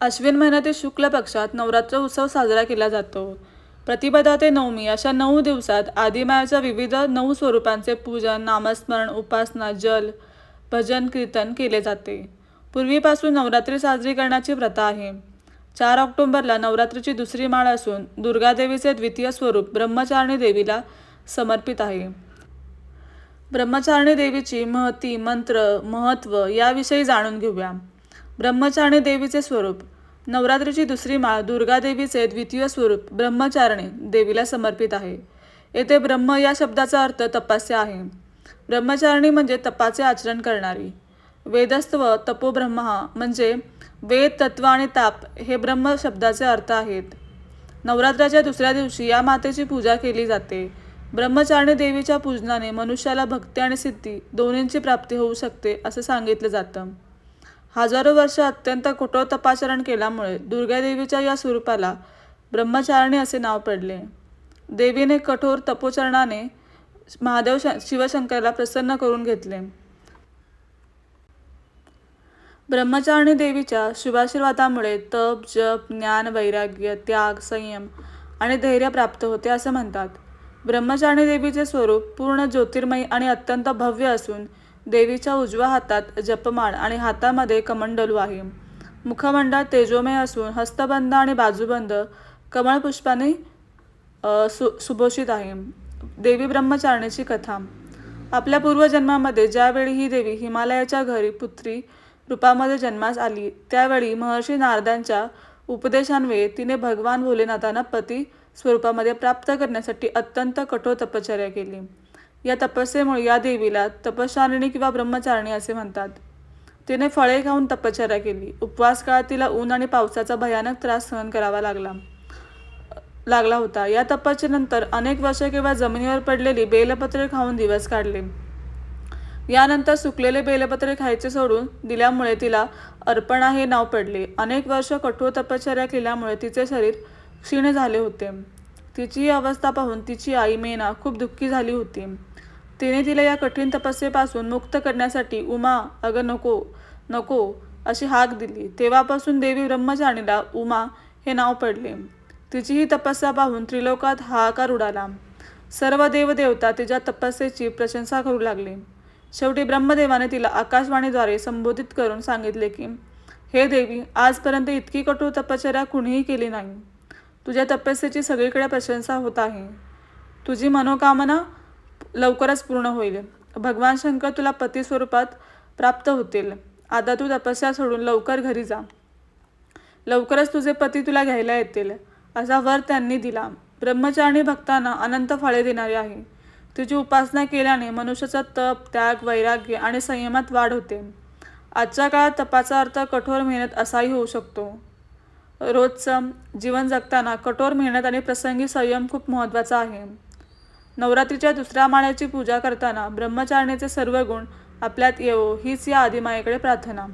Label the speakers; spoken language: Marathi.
Speaker 1: अश्विन महिन्यातील शुक्ल पक्षात नवरात्र उत्सव साजरा केला जातो. प्रतिपदा ते नवमी अशा नऊ दिवसात आदिमायाच्या विविध नऊ स्वरूपांचे पूजन नामस्मरण उपासना जल भजन कीर्तन केले जाते. पूर्वीपासून नवरात्री साजरी करण्याची प्रथा आहे. चार ऑक्टोंबरला नवरात्रीची दुसरी माळ असून दुर्गादेवीचे द्वितीय स्वरूप ब्रह्मचारिणी देवीला समर्पित आहे. ब्रह्मचारिणी देवीची महती मंत्र महत्त्व याविषयी जाणून घेऊया. ब्रह्मचारिणी देवीचे स्वरूप नवरात्रीची दुसरी माळ दुर्गादेवीचे द्वितीय स्वरूप ब्रह्मचारिणी देवीला समर्पित आहे. येथे ब्रह्म या शब्दाचा अर्थ तपस्या आहे. ब्रह्मचारिणी म्हणजे तपाचे आचरण करणारी. वेदस्त्व तपोब्रह्म म्हणजे वेद तत्व आणि ताप हे ब्रह्म शब्दाचे अर्थ आहेत. नवरात्राच्या दुसऱ्या दिवशी या मातेची पूजा केली जाते. ब्रह्मचारिणी देवीच्या पूजनाने मनुष्याला भक्ती आणि सिद्धी दोन्हींची प्राप्ती होऊ शकते असं सांगितलं जातं. हजारो वर्ष अत्यंत कठोर तपाचरण केल्यामुळे दुर्गादेवीच्या या स्वरूपाला ब्रह्मचारिणी असे नाव पडले. देवीने कठोर तपोचरणाने महादेव श शिवशंकरला प्रसन्न करून घेतले. ब्रह्मचारिणी देवीच्या शुभाशीर्वादामुळे तप जप ज्ञान वैराग्य त्याग संयम आणि धैर्य प्राप्त होते असं म्हणतात. ब्रह्मचारिणी देवीचे स्वरूप पूर्ण ज्योतिर्मयी आणि अत्यंत भव्य असून देवीच्या उजव्या हातात जपमाळ आणि हातामध्ये कमंडलू आहे. मुखमंडळ तेजोमय असून हस्तबंध आणि बाजूबंद कमळपुष्पाने सु सुभोषित आहे. देवी ब्रह्मचारणीची कथा. आपल्या पूर्वजन्मामध्ये ज्यावेळी ही देवी हिमालयाच्या घरी पुत्री रूपामध्ये जन्मास आली त्यावेळी महर्षी नारदांच्या उपदेशान्वये तिने भगवान भोलेनाथांना पती स्वरूपामध्ये प्राप्त करण्यासाठी अत्यंत कठोर तपश्चर्या केली. या तपस्येमुळे या देवीला तपश्चारिणी किंवा ब्रह्मचारिणी असे म्हणतात. तिने फळे खाऊन तपश्चर्या केली. उपवास काळात तिला ऊन आणि पावसाचा भयानक त्रास सहन करावा लागला. लागला होता. या तपस्येनंतर अनेक वर्ष किंवा जमिनीवर पडलेली बेलपत्रे खाऊन दिवस काढले. यानंतर सुकलेले बेलपत्रे खायचे सोडून दिल्यामुळे तिला अर्पणा हे नाव पडले. अनेक वर्ष कठोर तपश्चर्या केल्यामुळे तिचे शरीर क्षीण झाले होते. तिची ही अवस्था पाहून तिची आई मेना खूप दुःखी झाली होती. तिने तिला या कठीण तपस्येपासून मुक्त करण्यासाठी उमा अगं नको नको अशी हाक दिली. तेव्हापासून देवी ब्रह्मचारिणीला उमा हे नाव पडले. तिची ही तपस्या पाहून त्रिलोकात हाहाकार उडाला. सर्व देवदेवता तिच्या तपस्येची प्रशंसा करू लागले. शेवटी ब्रह्मदेवाने तिला आकाशवाणीद्वारे संबोधित करून सांगितले की हे देवी आजपर्यंत इतकी कठोर तपश्चर्या कुणीही केली नाही. तुझ्या तपस्येची सगळीकडे प्रशंसा होत आहे. तुझी मनोकामना लवकरच पूर्ण होईल. भगवान शंकर तुला पती स्वरूपात प्राप्त होतील. आता तू तपस्या सोडून लवकर घरी जा. लवकरच तुझे पती तुला घ्यायला येतील. असा वर त्यांनी दिला. ब्रह्मचारिणी भक्तांना अनंत फळे देणारी आहे. तिची उपासना केल्याने मनुष्याचा तप त्याग वैराग्य आणि संयमात वाढ होते. आजच्या काळात तपाचा अर्थ कठोर मेहनत असाही होऊ शकतो. रोजचं जीवन जगताना कठोर मेहनत आणि प्रसंगी संयम खूप महत्त्वाचा आहे. नवरात्रीच्या दुसऱ्या माळ्याची पूजा करताना ब्रह्मचारिणीचे सर्व गुण आपल्यात येवो हीच या आदिमायेकडे प्रार्थना.